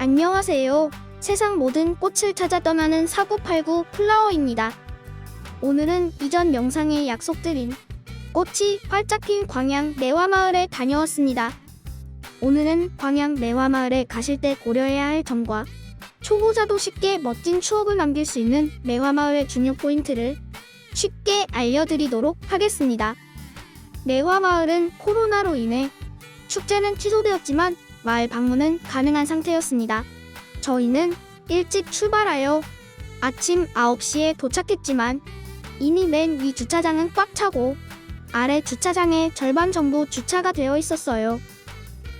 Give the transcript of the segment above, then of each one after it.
안녕하세요. 세상 모든 꽃을 찾아 떠나는 사구팔구 플라워입니다. 오늘은 이전 영상에 약속드린 꽃이 활짝 핀 광양 내화마을에 다녀왔습니다. 오늘은 광양 내화마을에 가실 때 고려해야 할 점과 초보자도 쉽게 멋진 추억을 남길 수 있는 내화마을의 중요 포인트를 쉽게 알려드리도록 하겠습니다. 내화마을은 코로나로 인해 축제는 취소되었지만 마을 방문은 가능한 상태였습니다. 저희는 일찍 출발하여 아침 9시에 도착했지만 이미 맨 위 주차장은 꽉 차고 아래 주차장의 절반 정도 주차가 되어 있었어요.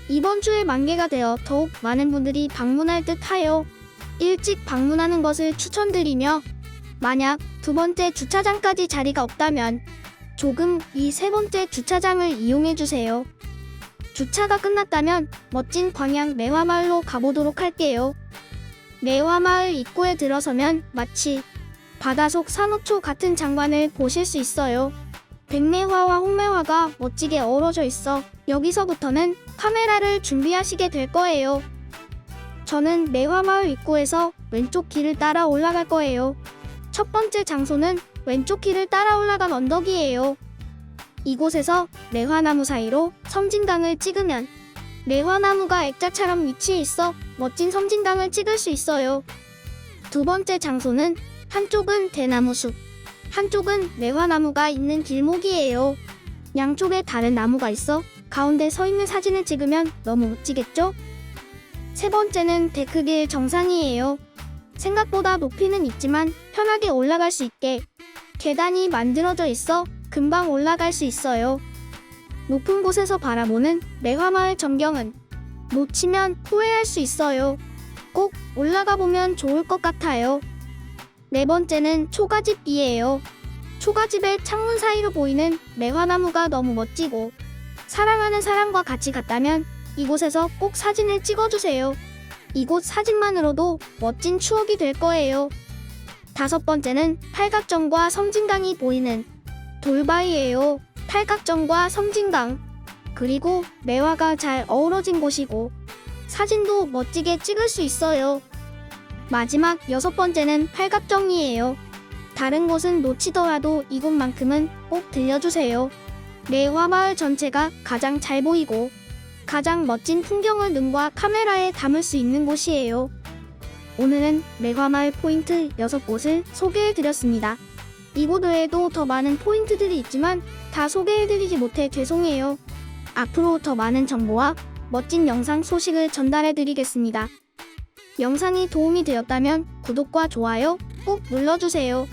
이번 주에 만개가 되어 더욱 많은 분들이 방문할 듯 하여 일찍 방문하는 것을 추천드리며 만약 두 번째 주차장까지 자리가 없다면 조금 이 세 번째 주차장을 이용해 주세요. 주차가 끝났다면 멋진 광양 매화마을로 가보도록 할게요. 매화마을 입구에 들어서면 마치 바다 속 산호초 같은 장관을 보실 수 있어요. 백매화와 홍매화가 멋지게 어우러져 있어 여기서부터는 카메라를 준비하시게 될 거예요. 저는 매화마을 입구에서 왼쪽 길을 따라 올라갈 거예요. 첫 번째 장소는 왼쪽 길을 따라 올라간 언덕이에요. 이곳에서 매화나무 사이로 섬진강을 찍으면 매화나무가 액자처럼 위치해 있어 멋진 섬진강을 찍을 수 있어요. 두 번째 장소는 한쪽은 대나무 숲, 한쪽은 매화나무가 있는 길목이에요. 양쪽에 다른 나무가 있어 가운데 서 있는 사진을 찍으면 너무 멋지겠죠? 세 번째는 데크길 정상이에요. 생각보다 높이는 있지만 편하게 올라갈 수 있게 계단이 만들어져 있어 금방 올라갈 수 있어요. 높은 곳에서 바라보는 매화마을 전경은 놓치면 후회할 수 있어요. 꼭 올라가 보면 좋을 것 같아요. 네 번째는 초가집이에요. 초가집의 창문 사이로 보이는 매화나무가 너무 멋지고 사랑하는 사람과 같이 갔다면 이곳에서 꼭 사진을 찍어주세요. 이곳 사진만으로도 멋진 추억이 될 거예요. 다섯 번째는 팔각정과 섬진강이 보이는 돌바위예요. 팔각정과 섬진강 그리고 매화가 잘 어우러진 곳이고 사진도 멋지게 찍을 수 있어요. 마지막 여섯 번째는 팔각정이에요. 다른 곳은 놓치더라도 이곳만큼은 꼭 들려주세요. 매화마을 전체가 가장 잘 보이고 가장 멋진 풍경을 눈과 카메라에 담을 수 있는 곳이에요. 오늘은 매화마을 포인트 6곳을 소개해드렸습니다. 이곳 외에도 더 많은 포인트들이 있지만 다 소개해드리지 못해 죄송해요. 앞으로 더 많은 정보와 멋진 영상 소식을 전달해드리겠습니다. 영상이 도움이 되었다면 구독과 좋아요 꼭 눌러주세요.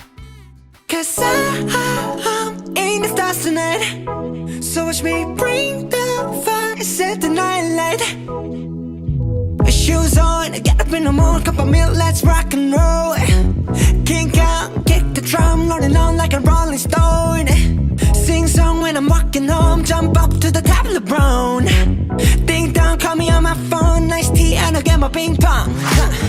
Shoes on, get up in the morning, cup of milk, let's rock and roll. King Kong, my phone, nice tea, and I'll get my ping pong. Huh.